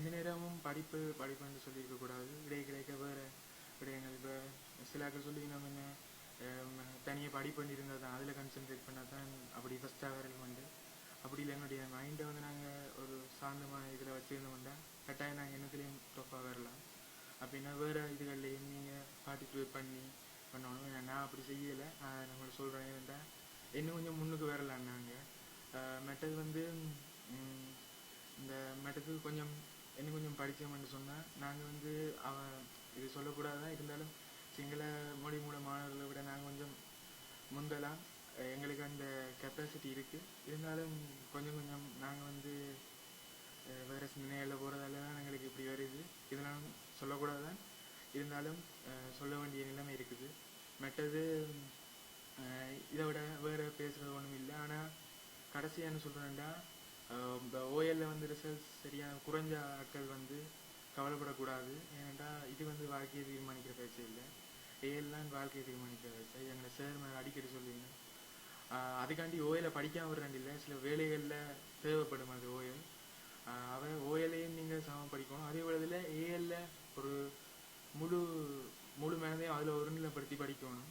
எந்த நேரமும் படிப்பு படிப்புன்னு சொல்லியிருக்க கூடாது இடையே கிடைக்க வேறு விடயங்கள். இப்போ சிலாக்கள் சொல்லி நம்ம என்ன தனியாக படிப்பு இருந்தால் தான் அதில் கான்சென்ட்ரேட் பண்ணால் தான் அப்படி ஃபஸ்ட்டாக வரல் வந்து அப்படி இல்லை என்னுடைய மைண்டை வந்து நாங்கள் ஒரு சாந்தமான இதில் வச்சுருந்தோம்னா கட்டாயம் நாங்கள் என்னத்துலேயும் டொப்பாக வரலாம் அப்படின்னா வேறு இதுகள்லையும் நீங்கள் பார்ட்டிசிபேட் பண்ணி பண்ணணும். நான் அப்படி செய்யலை. நம்மளை சொல்கிறேன் இருந்தால் இன்னும் கொஞ்சம் முன்னுக்கு வரலாம் நாங்கள் மெட்டது வந்து இந்த மெட்டது கொஞ்சம் இன்னும் கொஞ்சம் படித்தோம்னு சொன்னால் நாங்கள் வந்து அவன் இது சொல்லக்கூடாதான் இருந்தாலும் சிங்கள மொழி மூல மாணவர்களை விட நாங்கள் கொஞ்சம் முந்தலாம். எங்களுக்கு அந்த கெப்பாசிட்டி இருக்குது இருந்தாலும் கொஞ்சம் கொஞ்சம் நாங்கள் வந்து வேறு சிந்தனைகளில் போகிறதால தான் எங்களுக்கு இப்படி வருது. இதெல்லாம் சொல்லக்கூடாதான் இருந்தாலும் சொல்ல வேண்டிய நிலைமை இருக்குது. மற்றது இதை விட வேறு பேசுகிறது ஒன்றும் இல்லை. ஆனால் கடைசியாக என்ன சொல்கிறேன்டா இந்த ஓஎல்ல வந்து ரிசல்ட்ஸ் சரியாக குறைஞ்ச ஆட்கள் வந்து கவலைப்படக்கூடாது. ஏனென்றால் இது வந்து வாழ்க்கையை தீர்மானிக்கிற பயிற்சி இல்லை. ஏஎல் தான் வாழ்க்கையை தீர்மானிக்கிற பயிற்சி. எங்களை சார் மேலே அடிக்கடி சொல்லியிருந்தேன் அதுக்காண்டி ஓஎலை படிக்காம விடுறாங்க இல்லை சில வேலைகளில் தேவைப்படும் அது ஓஎல் அவன் ஓஎல்லையும் நீங்கள் சமம் படிக்கணும். அதே வேளையில் ஏஎல்ல ஒரு முழு முழு மனதையும் அதில் ஒருநிலைப்படுத்தி படிக்கணும்.